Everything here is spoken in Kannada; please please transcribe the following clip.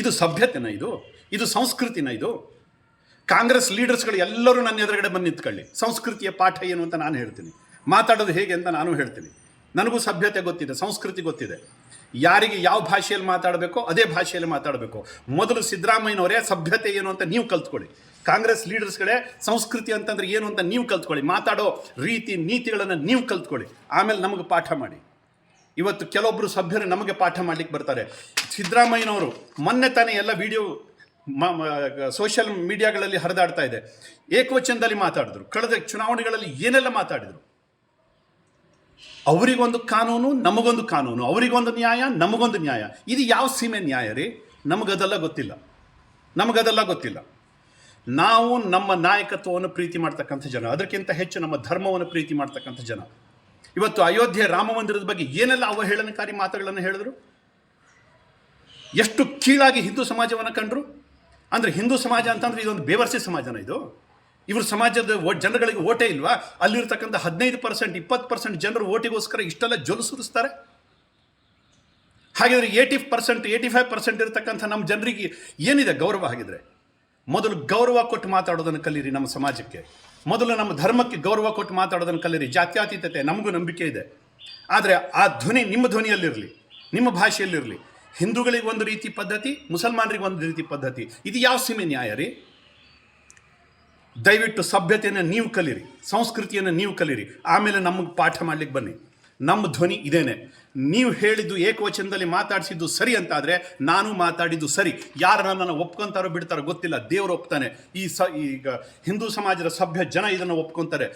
ಇದು ಸಭ್ಯತೆನ ಇದು ಇದು ಸಂಸ್ಕೃತಿನ ಇದು. ಕಾಂಗ್ರೆಸ್ ಲೀಡರ್ಸ್ಗಳು ಎಲ್ಲರೂ ನನ್ನ ಎದುರುಗಡೆ ಬಂದು ನಿಂತ್ಕೊಳ್ಳಿ. ಸಂಸ್ಕೃತಿಯ ಪಾಠ ಏನು ಅಂತ ನಾನು ಹೇಳ್ತೀನಿ. ಮಾತಾಡೋದು ಹೇಗೆ ಅಂತ ನಾನು ಹೇಳ್ತೀನಿ. ನನಗೂ ಸಭ್ಯತೆ ಗೊತ್ತಿದೆ, ಸಂಸ್ಕೃತಿ ಗೊತ್ತಿದೆ. ಯಾರಿಗೆ ಯಾವ ಭಾಷೆಯಲ್ಲಿ ಮಾತಾಡಬೇಕೋ ಅದೇ ಭಾಷೆಯಲ್ಲಿ ಮಾತಾಡಬೇಕು. ಮೊದಲು ಸಿದ್ದರಾಮಯ್ಯನವರೇ ಸಭ್ಯತೆ ಏನು ಅಂತ ನೀವು ಕಲ್ತ್ಕೊಳ್ಳಿ. ಕಾಂಗ್ರೆಸ್ ಲೀಡರ್ಸ್ಗಳೇ ಸಂಸ್ಕೃತಿ ಅಂತಂದ್ರೆ ಏನು ಅಂತ ನೀವು ಕಲ್ತ್ಕೊಳ್ಳಿ. ಮಾತಾಡೋ ರೀತಿ, ನೀತಿಗಳನ್ನು ನೀವು ಕಲ್ತ್ಕೊಳ್ಳಿ. ಆಮೇಲೆ ನಮಗೆ ಪಾಠ ಮಾಡಿ. ಇವತ್ತು ಕೆಲವೊಬ್ಬರು ಸಭ್ಯರು ನಮಗೆ ಪಾಠ ಮಾಡ್ಲಿಕ್ಕೆ ಬರ್ತಾರೆ. ಸಿದ್ದರಾಮಯ್ಯನವರು ಮೊನ್ನೆ ತಾನೇ ಎಲ್ಲ ವಿಡಿಯೋ ಸೋಷಿಯಲ್ ಮೀಡಿಯಾಗಳಲ್ಲಿ ಹರಿದಾಡ್ತಾ ಇದೆ. ಏಕವಚನದಲ್ಲಿ ಮಾತಾಡಿದ್ರು. ಕಳೆದ ಚುನಾವಣೆಗಳಲ್ಲಿ ಏನೆಲ್ಲ ಮಾತಾಡಿದ್ರು? ಅವರಿಗೊಂದು ಕಾನೂನು, ನಮಗೊಂದು ಕಾನೂನು. ಅವರಿಗೊಂದು ನ್ಯಾಯ, ನಮಗೊಂದು ನ್ಯಾಯ. ಇದು ಯಾವ ಸೀಮೆ ನ್ಯಾಯ ರೀ? ನಮಗದೆಲ್ಲ ಗೊತ್ತಿಲ್ಲ. ನಮಗದೆಲ್ಲ ಗೊತ್ತಿಲ್ಲ. ನಾವು ನಮ್ಮ ನಾಯಕತ್ವವನ್ನು ಪ್ರೀತಿ ಮಾಡ್ತಕ್ಕಂಥ ಜನ. ಅದಕ್ಕಿಂತ ಹೆಚ್ಚು ನಮ್ಮ ಧರ್ಮವನ್ನು ಪ್ರೀತಿ ಮಾಡ್ತಕ್ಕಂಥ ಜನ. ಇವತ್ತು ಅಯೋಧ್ಯೆ ರಾಮ ಮಂದಿರದ ಬಗ್ಗೆ ಏನೆಲ್ಲ ಅವಹೇಳನಕಾರಿ ಮಾತುಗಳನ್ನು ಹೇಳಿದ್ರು? ಎಷ್ಟು ಕೀಳಾಗಿ ಹಿಂದೂ ಸಮಾಜವನ್ನು ಕಂಡ್ರು? ಅಂದರೆ ಹಿಂದೂ ಸಮಾಜ ಅಂತಂದ್ರೆ ಇದೊಂದು ಬೇವರ್ಸಿ ಸಮಾಜನ ಇದು. ಇವರು ಸಮಾಜದ ಜನಗಳಿಗೆ ಓಟೇ ಇಲ್ವಾ? ಅಲ್ಲಿರ್ತಕ್ಕಂಥ ಹದಿನೈದು ಪರ್ಸೆಂಟ್, ಇಪ್ಪತ್ತು ಪರ್ಸೆಂಟ್ ಜನರು ಓಟಿಗೋಸ್ಕರ ಇಷ್ಟೆಲ್ಲ ಜೊಲು ಸುರಿಸ್ತಾರೆ. ಹಾಗಿದ್ರೆ eighty percent eighty five percent ಇರತಕ್ಕಂಥ ನಮ್ಮ ಜನರಿಗೆ ಏನಿದೆ ಗೌರವ ಹಾಗಿದ್ರೆ? ಮೊದಲು ಗೌರವ ಕೊಟ್ಟು ಮಾತಾಡೋದನ್ನು ಕಲೀರಿ ನಮ್ಮ ಸಮಾಜಕ್ಕೆ. ಮೊದಲು ನಮ್ಮ ಧರ್ಮಕ್ಕೆ ಗೌರವ ಕೊಟ್ಟು ಮಾತಾಡೋದನ್ನು ಕಲೀರಿ. ಜಾತ್ಯಾತೀತತೆ, ನಮಗೂ ನಂಬಿಕೆ ಇದೆ. ಆದರೆ ಆ ಧ್ವನಿ ನಿಮ್ಮ ಧ್ವನಿಯಲ್ಲಿರಲಿ, ನಿಮ್ಮ ಭಾಷೆಯಲ್ಲಿರಲಿ. ಹಿಂದೂಗಳಿಗೆ ಒಂದು ರೀತಿ ಪದ್ಧತಿ, ಮುಸಲ್ಮಾನರಿಗೆ ಒಂದು ರೀತಿ ಪದ್ಧತಿ. ಇದು ಯಾವ ಸೀಮೆ ನ್ಯಾಯ ರೀ? ದಯವಿಟ್ಟು ಸಭ್ಯತೆಯನ್ನು ನೀವು ಕಲೀರಿ, ಸಂಸ್ಕೃತಿಯನ್ನು ನೀವು ಕಲೀರಿ. ಆಮೇಲೆ ನಮಗೆ ಪಾಠ ಮಾಡಲಿಕ್ಕೆ ಬನ್ನಿ. ನಮ್ಮ ಧ್ವನಿ ಇದೇನೆ. ನೀವು ಹೇಳಿದ್ದು ಏಕವಚನದಲ್ಲಿ ಮಾತಾಡಿಸಿದ್ದು ಸರಿ ಅಂತಾದರೆ ನಾನು ಮಾತಾಡಿದ್ದು ಸರಿ. ಯಾರು ನನ್ನನ್ನು ಒಪ್ಕೊತಾರೋ ಬಿಡ್ತಾರೋ ಗೊತ್ತಿಲ್ಲ. ದೇವರು ಒಪ್ತಾನೆ. ಈ ಸ, ಈಗ ಹಿಂದೂ ಸಮಾಜದ ಸಭ್ಯ ಜನ ಇದನ್ನು ಒಪ್ಕೊಂತಾರೆ.